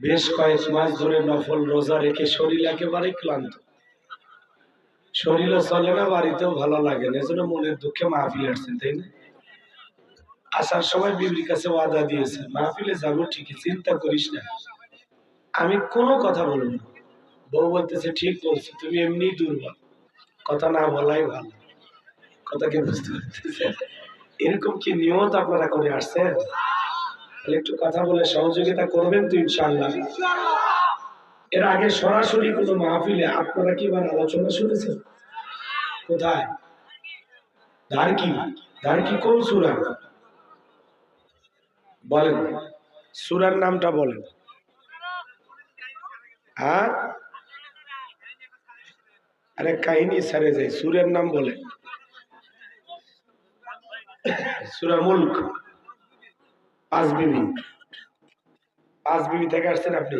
বেশ কয়েক মাস ধরে নফল রোজা রেখে শরীর একেবারে ক্লান্ত। শরীরও চলে না, বাড়িতেও ভালো লাগে না, এজন্য মনের দুঃখে মাহফিল আসছেন, তাই না? আসার সময় বিবির কাছে ওয়াদা দিয়েছে মাহফিলে যাব ঠিকই, চিন্তা করিস না। আমি কোনো কথা বলব না। বউ বলতেছে, ঠিক বলছি, তুমি এমনি দুর্বল। কথা না বলাই ভালো। কথা কি বুঝতে পারতেছে এরকম কি নিয়ত আপনারা করে আসছেন? তাহলে একটু কথা বলে সহযোগিতা করবেন তো ইনশাআল্লাহ। এর আগে সরাসরি কোনো মাহফিলে আপনারা কি আলোচনা শুনেছেন? কোথায়? দারকি। দারকি কোন সুরা? বলেন। সুরার নামটা বলেন। হ্যাঁ? আরে কাহিনী সারে যায়, সুরের নাম বলে সুরা মুল্ক। পাঁচ বিবি। পাঁচ বিবি থেকে আসছেন আপনি?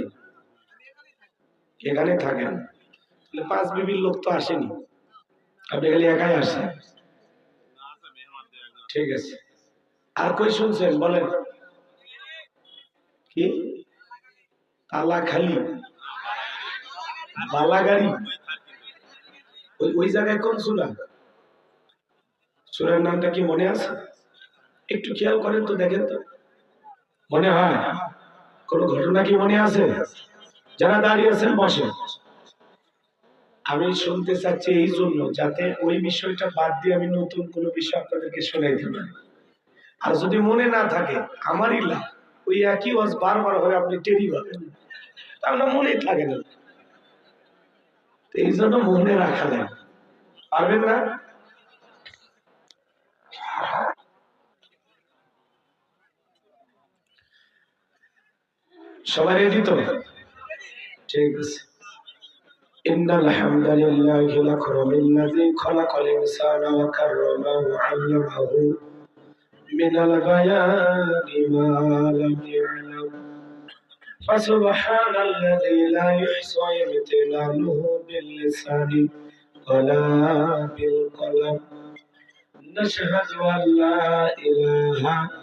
এখানে থাকেন। তাহলে পাঁচ বিবির লোক তো আসেনি। আপনি খালি একাই আসছেন। ঠিক আছে। আর কই শুনছেন? বলেন। কি? তালা খালি বালাগাড়ি? ওই ওই জায়গায় কোন সুরা? সুরার নামটা কি মনে আছে? একটু খেয়াল করেন তো দেখেন তো। মনে হয়? কোন ঘটনা কি মনে আছে? যারা দাঁড়িয়ে আছেন বসে আমি শুনতে চাচ্ছি এই জন্য যাতে ওই বিষয়টা বাদ দিয়ে আমি নতুন কোনো বিষয় আপনাদেরকে শোনাইতে পারি আর যদি মনে না থাকে, আমারই লাভ। ওই একই ওয়াজ বারবার হবে আপনি টেরি পাবেন। তাহলে মনেই থাকে না। এই জন্য মনে রাখা যায় পারবেন না? সবাই রেডি তো ঠিক আছে إن الحمد لله الأكرم الذي خلق الإنسان وكرمه وعلمه من البيان ما لم يعلم فسبحان الذي لا يحصى امتنانه باللسان ولا بالقلم نشهد أن لا إله إلا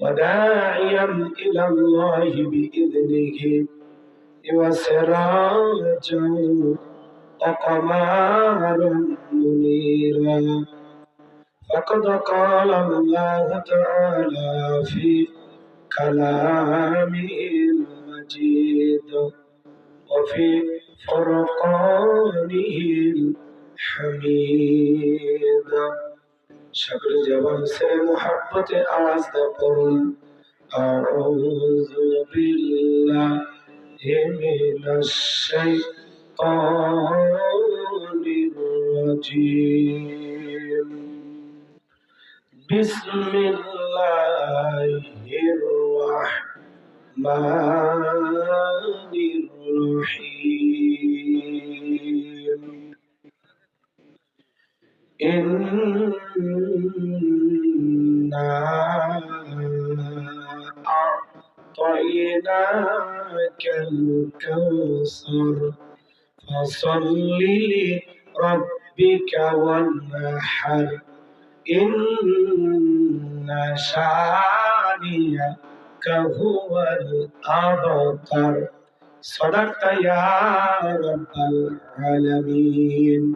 وداعيا إلى الله بإذنه وسراجا وقمارا منيرا فقد قال الله تعالى في كلامه المجيد وفي فرقانه الحميد شكر جوان سے محبت آواز دا پرن أعوذ بالله من الشيطان الرجيم بسم الله الرحمن الرحيم إنا أعطيناك الكوثر فصل لربك وانحر. إن شانيك هو الأبتر. صدقت يا رب العالمين.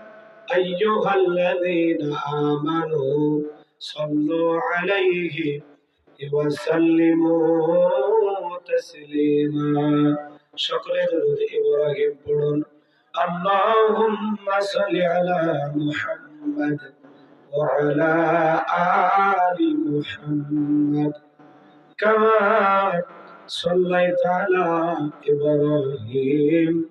أيها الذين آمنوا صلوا عليه وسلموا تسليما شكرا إبراهيم بلون اللهم صل على محمد وعلى آل محمد كما صليت على إبراهيم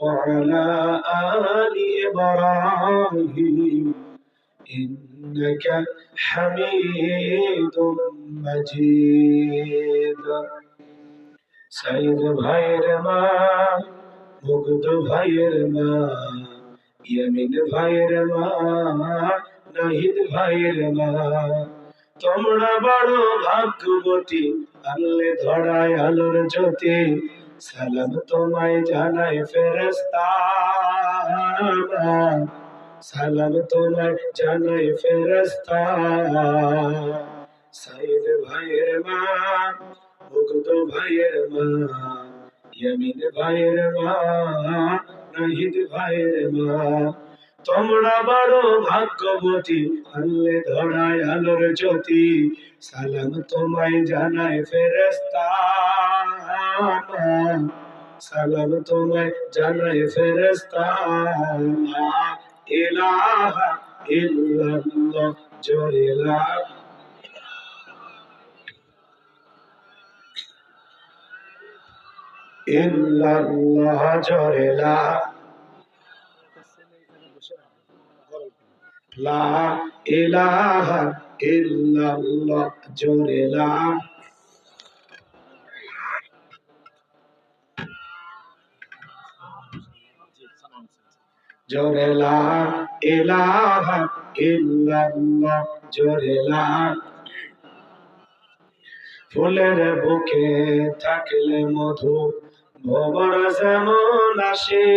وعلى آل إبراهيم إنك حميد مجيد سيد ভাইয়ের মা মুগ্ধ ভাইয়ের মা ইয়ামিন ভাইয়ের মা নাহিদ ভাইয়ের মা তোমরা বড় ভাগ্যবতী আল্লে ধরায় আলোর জ্যোতি সালাম তোমায় জানাই ফেরেস্তা সালাম তোমায় জানাই ফেরেস্তা সাইদ ভাইয়ের মা মুগ্ধ ভাইয়ের মা ইয়ামিন ভাইয়ের মা নাহিদ ভাইয়ের মা তোমরা বড় ভাগ্যবতী আল্লে ধরায় আলোর জ্যোতি সালাম তোমায় জানায় ফেরেস্তা সালাম তোমায় জানায় ফেরেস্তা ইলাহা ইল্লাল্লাহ জোরে ইল্লাল্লাহ জোরে লা। জোরে লা ইলাহা ইল্লাল্লাহ জোরে ফুলের বুকে থাকলে মধু ভবর যেমন আসে।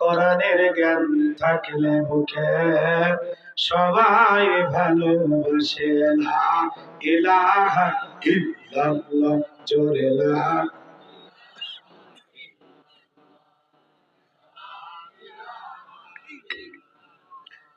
কোরআনের জ্ঞান থাকলে বুকে সবাই ভালোবাসে না। ইলাহা ইল্লাল্লাহ জোরে লা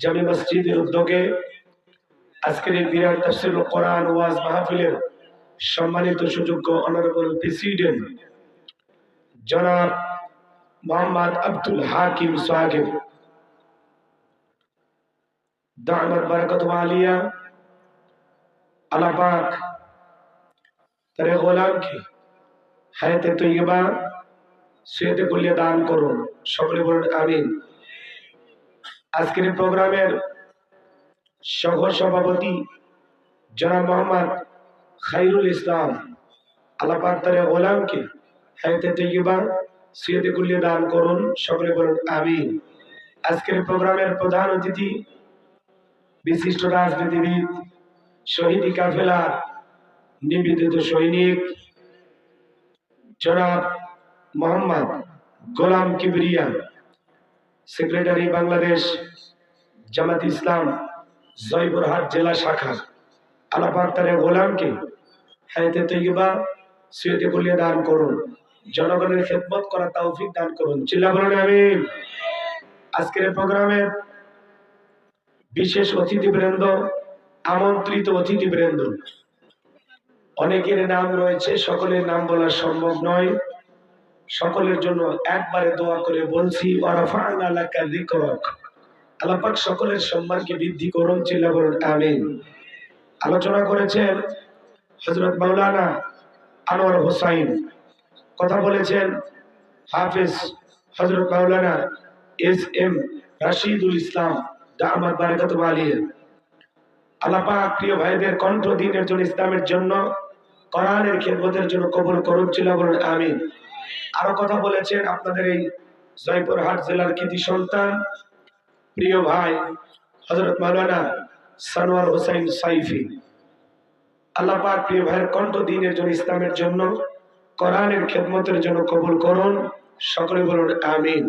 জামি মসজিদের উদ্যোগে আজকের এই বিরাট তাফসির কোরআন ওয়াজ মাহফিলের সম্মানিত সুযোগ্য অনারেবল প্রেসিডেন্ট জনাব মোহাম্মদ আব্দুল হাকিম সাহেব। দামাত বারাকাত আলিয়া আল্লাহ পাক তার গোলামকে হায়াতে তৈবা সুয়েতে কুলিয়া দান করুন। সকলে বলুন আমিন। আজকের প্রোগ্রামের সহ সভাপতি জনাব মোহাম্মদ খাইরুল ইসলাম আল্লাহ পাক তার গোলামকে হায়াতে তৈবা দান করুন, সকলে বলুন আমিন। আজকের প্রোগ্রামের প্রধান অতিথি বিশিষ্ট রাজনীতিবিদ, শহীদি কাফেলার নিবেদিত সৈনিক, জনাব মোহাম্মদ গোলাম কিবরিয়া। সেক্রেটারি বাংলাদেশ, জামাত ইসলাম, জয়পুরহাট জেলা শাখা আলাপাক গোলামকে হায়াতে তৈবা সুয়েতে বলিয়ে দান করুন। জনগণের খেদমত করা তৌফিক দান করুন। চিল্লা বলুন আমি আজকের এই প্রোগ্রামের বিশেষ অতিথিবৃন্দ, আমন্ত্রিত অতিথিবৃন্দ। অনেকের নাম রয়েছে, সকলের নাম বলা সম্ভব নয়। সকলের জন্য একবারে দোয়া করে বলছি ওয়ারাফা'না লাকা যিকরাক। আল্লাহ পাক সকলের সম্মানকে বৃদ্ধি করুন, চিল্লা বলুন, আমিন। আলোচনা করেছেন হজরত মাওলানা আনোয়ার হোসাইন। কথা বলেছেন হাফিজ হজরত মাওলানা এস এম রাশিদুল ইসলাম দামাত বারাকাত আলিয়ে আল্লাহ পাক প্রিয় ভাইদের কণ্ঠ দিনের জন্য ইসলামের জন্য, কোরআনের খেদমতের জন্য কবুল করুন ছিল বলুন, আমিন। আরও কথা বলেছেন আপনাদের এই জয়পুরহাট জেলার কৃতি সন্তান, প্রিয় ভাই হজরত মাওলানা সানোয়ার হোসেন সাইফি। আল্লাহ পাক প্রিয় ভাইয়ের কণ্ঠ দিনের জন্য, ইসলামের জন্য, কোরআনের খেদমতের জন্য কবুল করুন। সকলে বলুন, আমিন।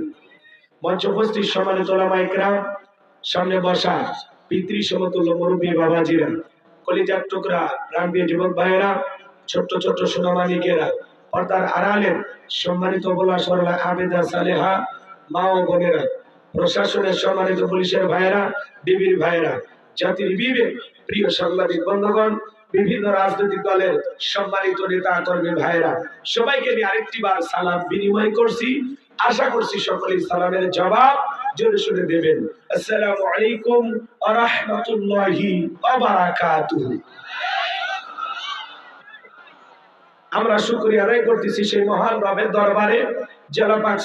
মঞ্চ উপস্থিত সমানে ওলামা ইকরাম সামনে বসা পিতৃ সমতুল্য মুরব্বী বাবাজিরা, কলিজার টুকরা প্রাণপ্রিয় যুবক ভাইয়েরা, ছোট্ট ছোট্ট সোনামানিকেরা পর্দার আড়ালের সম্মানিত বলা সরলা আবেদা সালেহা, মা ও বোনেরা, প্রশাসনের সম্মানিত পুলিশের জাতির বিবেক, প্রিয় সাংবাদিক বিভিন্ন রাজনৈতিক দলের সম্মানিত নেতা কর্মী সবাইকে নিয়ে আরেকটি বার সালাম বিনিময় করছি। আশা করছি সকলেই সালামের জবাব জোরে শুনে দেবেন। আসসালামু আলাইকুম রাহমাতুল্লাহি ওয়া বারাকাতুহু আমরা শুকরিয়া আদায় করতেছি সেই মহান রবের দরবারে। যারা পাক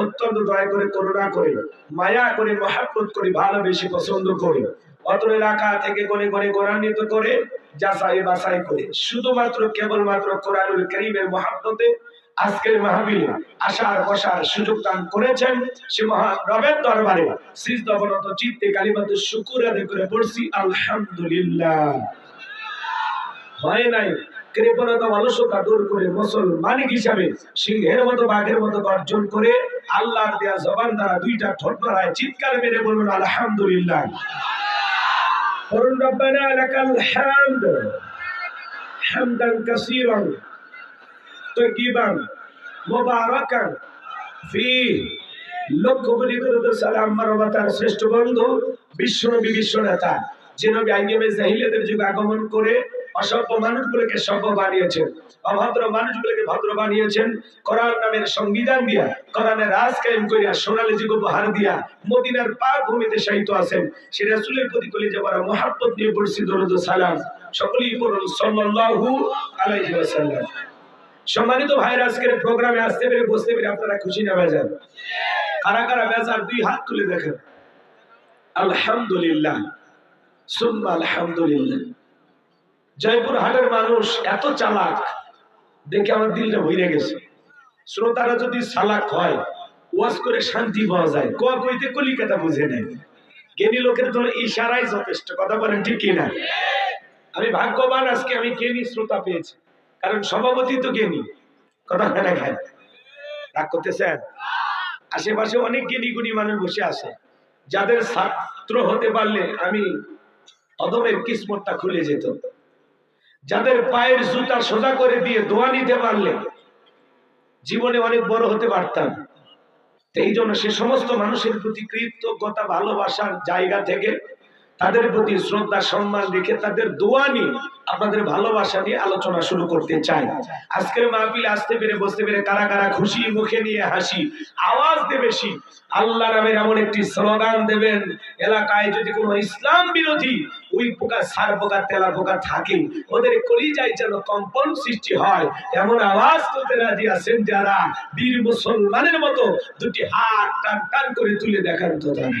অত্যন্ত দয়া করে, করুণা করে, মায়া করে, মহাব্বত করে, ভালোবেসে, পছন্দ করে অত এলাকা থেকে গনে গনে কোরআনিত করে, যাচাই বাছাই করে, শুধুমাত্র কেবলমাত্র কোরআনুল কারীমের মহাব্বতে আজকের মাহবিলে আসার বসার সুযোগ দান করেছেন সে মহান রবের দরবারে। সিজদাবনত চিত্তে কালিমাতু শুকুর আদায় করে পড়ছি, আলহামদুলিল্লাহ। হয় নাই? কৃপণতা অলসতা দূর করে মুসলমানিক হিসাবে সিংহের মতো, বাঘের মতো গর্জন করে আল্লাহর দেয়া জবান দ্বারা দুইটা ঠোঁট নড়ায় চিৎকার মেরে বলুন আলহামদুলিল্লাহ। করুন রব্বানা লাকাল হামদ হামদান কাসীরান তয়্যিবান মুবারাকান ফি। লক্ষ কোটি দরুদ সালাম মানবতার শ্রেষ্ঠ বন্ধু, বিশ্বনবী বিশ্ব নেতা যে নবী আইএমএ জাহিলিয়াতের যুগে আগমন করে অসভ্য মানুষগুলোকে সভ্য বানিয়েছেন, অভদ্র মানুষগুলোকে ভদ্র বানিয়েছেন। কোরআন নামের সংবিধান দিয়া কোরআনের রাজ কায়েম করিয়া, সোনালী যুগ উপহার দিয়া মদিনার পাক ভূমিতে শায়িত আছেন। সে রাসূলের প্রতি কলি যাবার মহাব্বত নিয়ে পড়ছি, দরুদ সালাম। সকলেই পড়ুন সাল্লাল্লাহু আলাইহি ওয়াসাল্লাম। সম্মানিত ভাইরা, আজকের প্রোগ্রামে আসতে পেরে বসতে পেরে আপনারা খুশি না বেজান কারা কারা বেজার? দুই হাত তুলে দেখেন। আলহামদুলিল্লাহ। সুম্মা আলহামদুলিল্লাহ। জয়পুর হাটের মানুষ এত চালাক, দেখে আমার দিলটা ভরে গেছে। শ্রোতারা যদি চালাক হয়, ওয়াজ করে শান্তি পাওয়া যায়। কোয়া কইতে কলিকাতা বুঝে নেয় জ্ঞানী লোকের জন্য ইশারাই যথেষ্ট, কথা বলেন ঠিক কিনা? আমি ভাগ্যবান আজকে আমি জ্ঞানী শ্রোতা পেয়েছি, কারণ সভাপতি তো জ্ঞানী। কথা ফেলে খায় রাগ করতেছেন? আশেপাশে অনেক জ্ঞানী গুণী মানুষ বসে আছে। যাদের ছাত্র হতে পারলে আমি অদমের কিসমতটা খুলে যেত। যাদের পায়ের জুতা সোজা করে দিয়ে দোয়া নিতে পারলে জীবনে অনেক বড় হতে পারতাম। এই জন্য সে সমস্ত মানুষের প্রতি কৃতজ্ঞতা, ভালোবাসার জায়গা থেকে তাদের প্রতি শ্রদ্ধা, সম্মান রেখে তাদের দোয়া নিয়ে আপনাদের ভালোবাসা নিয়ে আলোচনা শুরু করতে চাই। আজকের মাহফিলে আসতে পেরে, বসতে পেরে কারা কারা খুশি, মুখে নিয়ে হাসি, আওয়াজ দে বেশি আল্লাহ নামের এমন একটি স্লোগান দেবেন, এলাকায় যদি কোনো ইসলাম বিরোধী ওই পোকা, সার পোকা তেলা পোকা থাকে, ওদের কলিজায় যেন কম্পন সৃষ্টি হয়, এমন আওয়াজ তুলতে রাজি আছেন যারা, বীর মুসলমানের মতো দুটি হাত টান টান করে তুলে দেখার জানে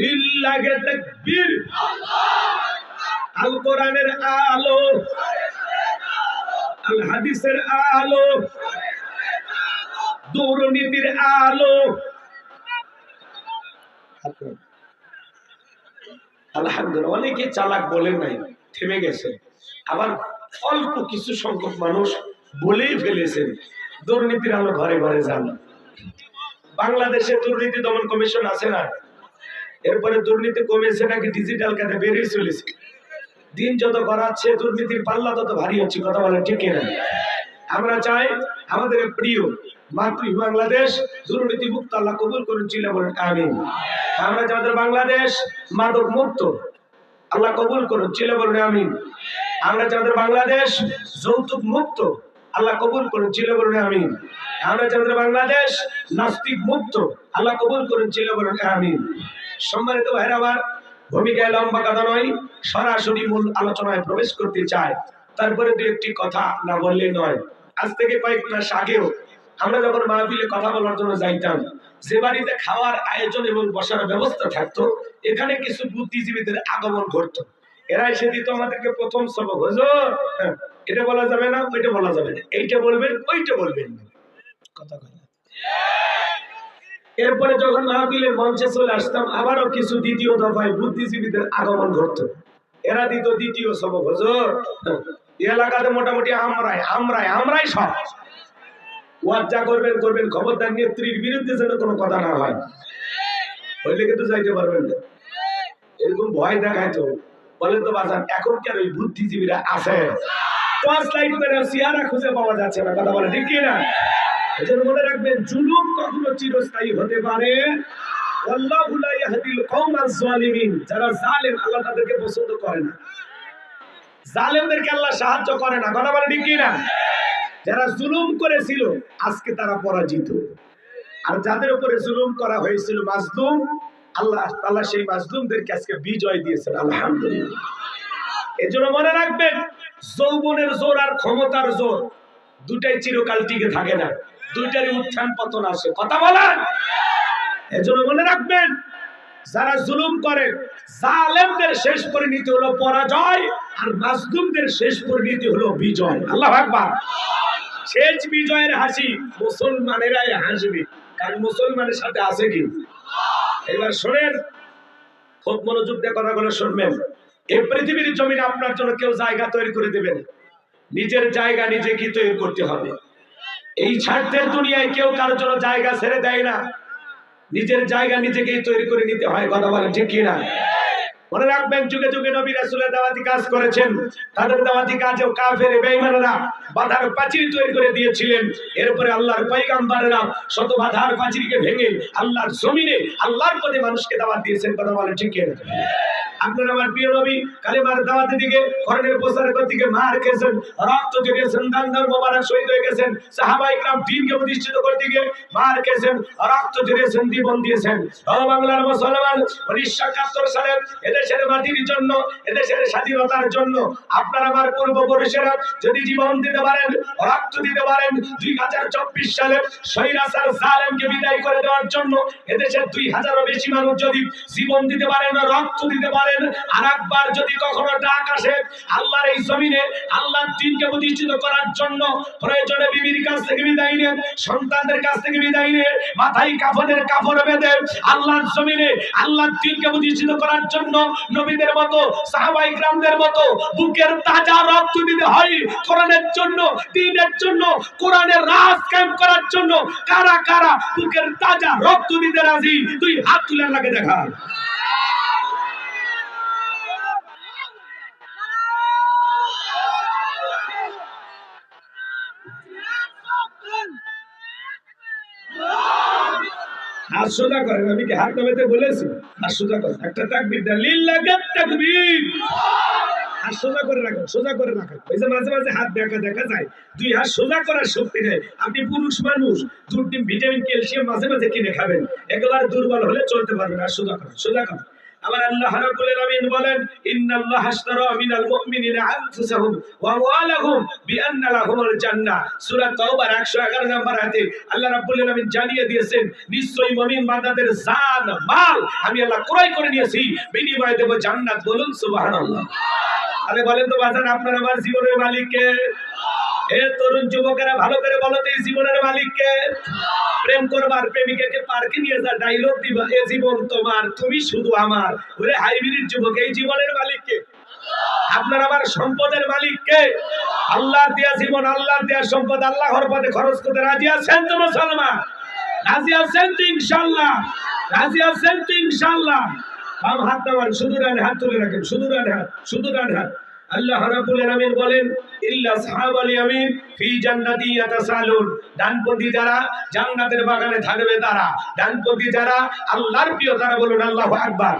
লিল্লাহে তাকবীর। আল কোরআনের আলো। আল হাদিসের আলো। দুর্নীতির আলো। আলহামদুলিল্লাহ অনেকে চালাক বলেন নাই, থেমে গেছে। আবার অল্প কিছু সংখ্যক মানুষ বলেই ফেলেছেন, দুর্নীতির আলো ঘরে ঘরে যান। বাংলাদেশে দুর্নীতি দমন কমিশন আছে না? এরপরে দুর্নীতি কমেছে নাকি ডিজিটাল কাজে বেরিয়ে চলেছে। দিন যত করাচ্ছে দুর্নীতির পাল্লা তত ভারী হচ্ছে, কথা বলে ঠিক না আমরা চাই আমাদের প্রিয় মাতৃ বাংলাদেশ দুর্নীতি মুক্ত আল্লাহ কবুল করুন, চিল্লা বলেন, আমিন। আমরা আমাদের বাংলাদেশ মাদক মুক্ত, আল্লাহ কবুল করুন, চিল্লা বলেন, আমিন। আমরা আমাদের বাংলাদেশ যৌতুক মুক্ত, আল্লাহ কবুল করুন, চিল্লা বলেন, আমিন। আমরা আমাদের বাংলাদেশ নাস্তিক মুক্ত, আল্লাহ কবুল করুন, চিল্লা বলেন, আমিন। সম্মানিত ভাইরা আমার ভূমিকায় লম্বা কথা নয় সরাসরি মূল আলোচনায় প্রবেশ করতে চায়। তারপরে দু একটি কথা না বললে নয়। আজ থেকে কয়েক মাস আগেও আমরা যখন মাহফিলে কথা বলার জন্য যাইতাম যে বাড়িতে খাওয়ার আয়োজন এবং বসার ব্যবস্থা থাকতো এখানে কিছু বুদ্ধিজীবীদের আগমন ঘটতো। এরা এসে দিত আমাদেরকে প্রথম সবক হুজুর! হ্যাঁ, এটা বলা যাবে না ওইটা বলা যাবে না। এইটা বলবেন ওইটা বলবেন কথা কথা এরপরে যখন মাহফিলের মঞ্চে চলে আসতাম, আবারও কিছু দ্বিতীয় দফায় বুদ্ধিজীবীদের আগমন ঘটত। এরা দিত দ্বিতীয় সবক, হুজুর এলাকাতে মোটামুটি আমরাই আমরাই আমরাই সব। ওয়াজ যা করবেন করবেন, খবরদার নেত্রীর বিরুদ্ধে যেন কোনো কথা না হয়। হইলে কিন্তু যাইতে পারবেন না। এরকম ভয় দেখায় তো। বলেন তো বাজান, এখন কি আর ওই বুদ্ধিজীবীরা আছে? টর্চ লাইট করে সিয়ারা খুঁজে পাওয়া যাচ্ছে না, কথা বলে ঠিক কি না মনে রাখবেন, জুলুম কখনো চিরস্থায়ী হতে পারে। যারা জালেম, আল্লাহ তাদেরকে পছন্দ করে না। জালেমদেরকে আল্লাহ সাহায্য করে না না যারা জুলুম করেছিল, আজকে তারা পরাজিত। আর যাদের উপরে জুলুম করা হয়েছিল মাজলুম, আল্লাহ তাআলা সেই মাজলুমদেরকে আজকে বিজয় দিয়েছেন, আলহামদুলিল্লাহ। এজন্য মনে রাখবেন, যৌবনের জোর আর ক্ষমতার জোর দুটাই চিরকাল টিকে থাকে না। দুইটারই উত্থান পতন আসে কথা বলেন? এজন্য মনে রাখবেন, যারা জুলুম করে, জালেমদের শেষ পরিণতি হলো পরাজয়, আর মাজলুমদের শেষ পরিণতি হলো বিজয়। আল্লাহ আকবার। শেষ বিজয়ের হাসি মুসলমানেরাই হাসবে। কারণ মুসলমানের সাথে আছে কি? এবার শোনেন, খুব মনোযোগ দিয়ে কথাগুলো শুনবেন। এই পৃথিবীর জমিনে আপনার জন্য কেউ জায়গা তৈরি করে দেবেন। নিজের জায়গা নিজে কি তৈরি করতে হবে। এই স্বার্থের দুনিয়ায় কেউ কারোর জন্য জায়গা ছেড়ে দেয় না। নিজের জায়গা নিজেকেই তৈরি করে নিতে হয়, কথা বলেন ঠিক কিনা মনে রাখবেন, যুগে যুগে নবী রাসূলের দাওয়াতি কাজ করেছেন। তাদের দাওয়াতি কাজেও কাফের, বেঈমানেরা বাধার প্রাচীর তৈরি করে দিয়েছিলেন। এরপরে আল্লাহর পয়গাম্বরেরা শত বাধার প্রাচীরকে ভেঙে আল্লাহর জমিনে, আল্লাহর পদে মানুষকে দাওয়াত দিয়েছেন, কথা বলেন ঠিক কিনা আপনার আমার প্রিয় নবী কালেমার দাওয়াতের দিকে করণের প্রচারের দিকে মার খেয়েছেন, রক্ত দিয়েছেন দান দান মোবারক শহীদ হয়ে গেছেন, সাহাবা ইকরাম দিনকে প্রতিষ্ঠিত করতে গিয়ে মার খেয়েছেন, রক্ত দিয়েছেন জীবন দিয়েছেন। ও বাংলার মুসলমান উনিশশো একাত্তর সালে এদেশের মাটির জন্য, এদেশের স্বাধীনতার জন্য আপনার আমার পূর্বপুরুষেরা যদি জীবন দিতে পারেন, রক্ত দিতে পারেন, দুই হাজার চব্বিশ সালে সৈরাসার জালেমকে বিদায় করে দেওয়ার জন্য এদেশের দুই হাজারও বেশি মানুষ যদি জীবন দিতে পারেন, রক্ত দিতে পারেন আর একবার যদি কখনো ডাক আসে, আল্লাহর এই জমিনে আল্লাহর দিনকে প্রতিষ্ঠিত করার জন্য প্রয়োজনে বিবির কাছ থেকে বিদায় নেন, সন্তানদের কাছ থেকে বিদায় নিয়ে মাথায় কাফনের কাপড় বেঁধে আল্লাহর জমিনে আল্লাহর দিনকে প্রতিষ্ঠিত করার জন্য নবীদের মতো, সাহাবাই গ্রামদের মতো বুকের তাজা রক্ত দিতে হয় কোরআনের জন্য, দিনের জন্য, কোরআনের রাজ ক্যাম্প করার জন্য। কারা কারা বুকের তাজা রক্ত দিতে রাজি? তুই হাত তুলে লাগে দেখা হাত সোজা করেন, আমি কি হাত নামাতে বলেছি? হাত সোজা করেন, একটা তাকবির দেন লিল্লাহ তাকবির। হাত সোজা করে রাখেন, সোজা করে রাখেন। ওই যে মাঝে মাঝে হাত দেখা দেখা যায়, দুই হাত সোজা করার শক্তি নেই। আপনি পুরুষ মানুষ ডিম, ভিটামিন, ক্যালসিয়াম মাঝে মাঝে কিনে খাবেন। একেবারে দুর্বল হলে চলতে পারবেন আর সোজা করেন সোজা করেন। আমার আল্লাহ রাব্বুল আলামিন বলেন, ইন্নাল্লাহ আশতারা মিনাল মুমিনিনা আনফুসাহুম ওয়া আমওয়ালাহুম বিআন্না লাহুমুল জান্নাহ। সূরা তাওবার 111 নম্বর আয়াতে আল্লাহ রাব্বুল আলামিন জানিয়ে দিয়েছেন, নিশ্চয়ই মুমিন বান্দাদের জান, মাল আমি আল্লাহ ক্রয় করে নিয়েছি, বিনিময়ে দেব জান্নাত। বলুন, সুবহানাল্লাহ। আরে বলেন তো বাজান, আপনার আমার জীবনের মালিক কে এ তরুণ যুবকেরা ভালো করে বলো তো এই জীবনের মালিক কে প্রেম করবার প্রেমিকাকে পার্কে নিয়ে যা ডাইলগ দিবা, এ জীবন তোমার, তুমি শুধু আমার। ওরে হাইব্রিড যুবক, এই জীবনের মালিক কে আপনার আমার সম্পদের মালিক কে? আল্লাহর দেয়া জীবন, আল্লাহর দেয়া সম্পদ, আল্লাহর পথে খরচ করতে রাজি আছেন তো মুসলমান? রাজি আছেন তো ইনশাল্লাহ রাজি আছেন তো ইনশাল্লাহ বাম হাত দেওয়ার শুধু ডান হাত তুলে রাখেন শুধু ডান হাত শুধু ডান হাত। আল্লাহ রাব্বুল আলামিন বলেন, ইল্লা সাহাবাল ইয়ামিন ফি জান্নাতি ইয়াতাসালুন। ডানপন্থী যারা জান্নাতের বাগানে থাকবে তারা, ডানপন্থী যারা আল্লাহর প্রিয় তারা বলুন আল্লাহু আকবার।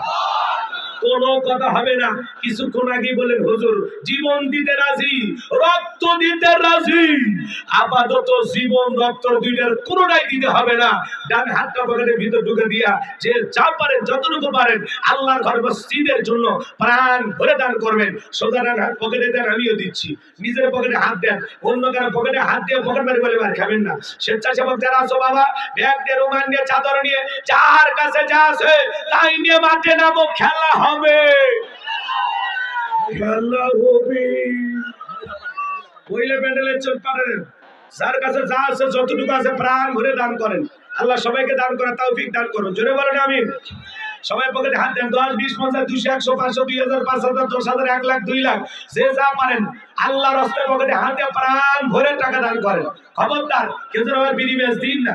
কোনো কথা হবে না। কিছুক্ষণ আগে বলেন হুজুর, জীবন দিতে রাজি, রক্ত দিতে রাজি। আপাতত জীবন, রক্ত দুইটার কোনোটাই দিতে হবে না। ডান হাতটা পকেটের ভিতর ঢুকে দিয়া যে যা পারেন, যতটুকু পারেন, আল্লাহর ঘর মসজিদের জন্য প্রাণ ভরে দান করবেন। সোজা ডান হাত পকেটে দেন, আমিও দিচ্ছি। নিজের পকেটে হাত দেন, অন্য কারও পকেটে হাত দিয়ে পকেট মারি বলে মার খাবেন না। স্বেচ্ছাসেবক যারা আছো বাবা, ব্যাগ দিয়ে রুমাল নিয়ে, চাদর নিয়ে, যার কাছে যা আছে, তাই নিয়ে মাঠে নামো, খেলা হবে। যার কাছে যা আছে, যতটুকু আছে, প্রাণ ভরে দান করেন। আল্লাহ সবাইকে দান করা তৌফিক দান করুন। জোরে বলেন আমি সবাই পকেটে হাত দেন। দশ, বিশ, পঞ্চাশ, দুশো, একশো, পাঁচশো, দুই হাজার, পাঁচ হাজার, দশ হাজার, এক লাখ, দুই লাখ। যে যা পারেন আল্লাহ রাস্তায় পকেটে হাতে প্রাণ ভরে টাকা দান করেন। খবরদার, কেউ যেন আমার বিড়ি দিন না।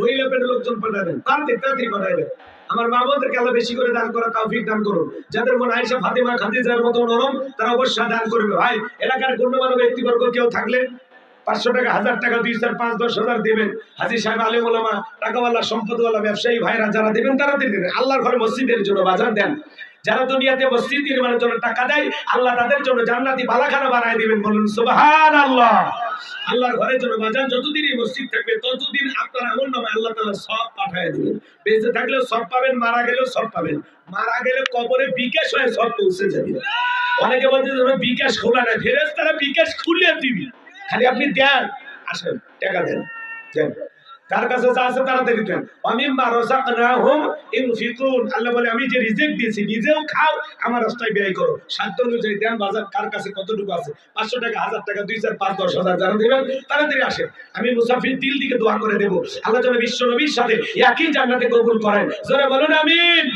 মহিলা লোকজন পাঠায় দেন। তাড়াতাড়ি তাড়াতাড়ি আমার মা বোনদেরকে আল্লাহ বেশি করে দান করা তৌফিক দান করুন। যাদের মনে আয়সা ফাতিমা, খাদিজার মতো নরম, তারা অবশ্যই দান করবে। ভাই, এলাকার গণ্যমান্য ব্যক্তিবর্গ কেউ থাকলে পাঁচশো টাকা, হাজার টাকা, দুই চার পাঁচ, দশ হাজার দেবেন। হাজির সাহেব আলিম ওলামা, টাকাওয়ালা, সম্পদওয়ালা, ব্যবসায়ী ভাইরা যারা দেবেন, তারা দেবেন। আল্লাহর ঘর মসজিদের জন্য বাজার দেন। যারা দুনিয়াতে মসজিদ নির্মাণের জন্য টাকা দেয়, আল্লাহ তাদের জন্য জান্নাতি বালাখানা বানায় দিবেন। বলুন সুবহান আল্লাহ আল্লাহর ঘরের জন্য বাজার যতদিন এই মসজিদ থাকবে, ততদিন আপনার আমল নামে আল্লাহ তালা সব পাঠায় দেবেন বেঁচে থাকলেও সব পাবেন, মারা গেলেও সব পাবেন। মারা গেলে কবরে বিকাশ হয়ে সব পৌঁছে যাবে। অনেকে বলছে বিকাশ খোলা না ফেরেশতারা বিকাশ খুলে দিবি। খালি আপনি দেন, আসেন, টাকা দেন দেন তার কাছে যা আছে আমি ইনফিকুন। আল্লাহ বলে, আমি যে দিয়েছি, নিজেও খাও, আমার রাস্তায় ব্যয় করো। সাধ্য অনুযায়ী দেন, বাজার কার কাছে কতটুকু আছে? পাঁচশো টাকা, হাজার টাকা, দুই পাঁচ, দশ হাজার, যারা দেবেন তাড়াতাড়ি আসেন। আমি মুসাফির দিল দিকে দোয়া করে দেবো। আল্লাহ যেন বিশ্ব নবীর সাথে একই জান্নাতে কবুল করেন। জোরে বলুন, আমিন।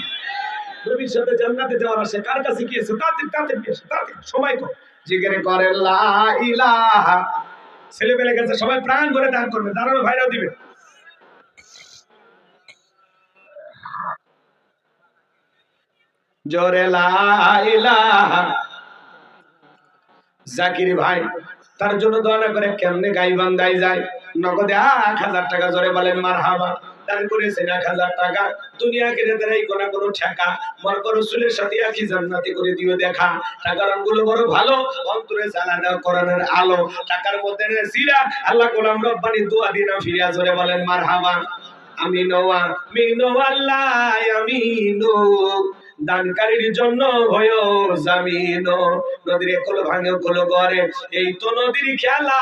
নবীর সাথে জান্নাতে যাওয়ার আসে কার কাছে আছে? তাড়াতাড়ি তাড়াতাড়ি এসে তাড়াতাড়ি সময় কর জিজ্ঞেস করে লা ইলাহা। ছেলে পেলে গেছে, সবাই প্রাণ ভরে দান করবে, দাঁড়ানো ভাইরাও দিবে। জোরে জাকির ভাই, তার জন্য দোয়া করে কেমনে গাই বান্দাই যায়? নগদে এক হাজার টাকা জোরে বলেন মার হাবা ভালো, অন্তরে করানোর আলো। টাকার মধ্যে আল্লাহ রব্বানি ফিরিয়া বলেন মার হাবা আমি নোয়া আমি দানকারীর জন্য ভয় জামিন। নদীর কোল ভাঙে, কোল করে এই তো নদীর খেলা।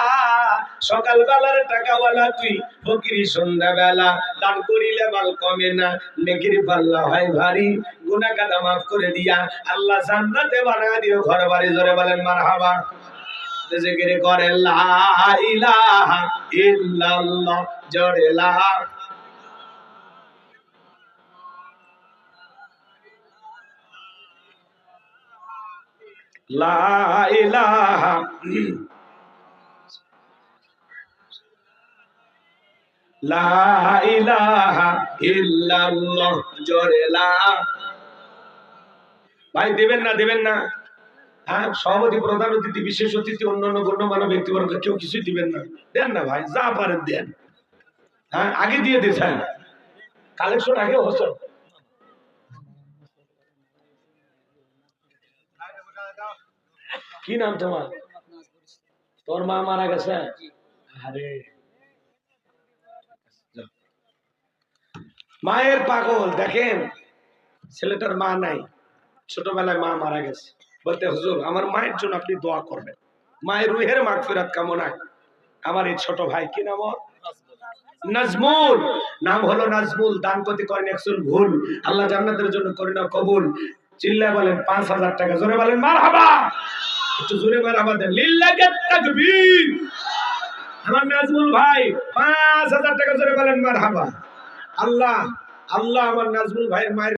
সকাল বেলার টাকাওয়ালা তুই, ফকিরি সন্ধ্যা বেলা দান করিলে মাল কমে না। নেকির পাল্লা হয় ভারী। গুনা কাদা মাফ করে দিয়া আল্লাহ জান্নাতে বানা দিও। ঘর বাড়ি জোরে বলেন মার হাবা জিকির করে লা ইলাহা ইল্লাল্লাহ, জোরে লা লা ইলাহা লা ইলাহা ইল্লাল্লাহ, জোরে লা। ভাই, দেবেন না দেবেন না। হ্যাঁ সভাপতি, প্রধান অতিথি, বিশেষ অতিথি, অন্যান্য গণ্যমান্য ব্যক্তিবর্গ, কেউ কিছুই দিবেন না। দেন না ভাই, যা পারেন দেন। হ্যাঁ আগে দিয়ে দিয়েছেন কালেকশন আগে হচ্ছে। কি নাম তোমার? তোর মা মারা গেছে? মায়ের পাগল, দেখেন, ছেলেটার মা নাই, ছোটবেলায় মা মারা গেছে। বলতে, হুজুর, আমার মায়ের জন্য আপনি দোয়া করবেন। মায়ের রুহের মাগ ফেরাত কামনায়। আমার এই ছোট ভাই, কি নাম নাজমুল। নাম হলো নাজমুল, দান করতে করেন একজন ভুল। আল্লাহ জান্নাতের জন্য করেন কবুল। চিল্লা বলেন, পাঁচ হাজার টাকা। জোরে বলেন মার হাবা একটু জোরে মার আমাদের। লিল্লাকে তাকবীর। আমার নাজমুল ভাই, পাঁচ হাজার টাকা জোরে বলেন মার হাবা আল্লাহ আল্লাহ আমার নাজমুল ভাইয়ের মায়ের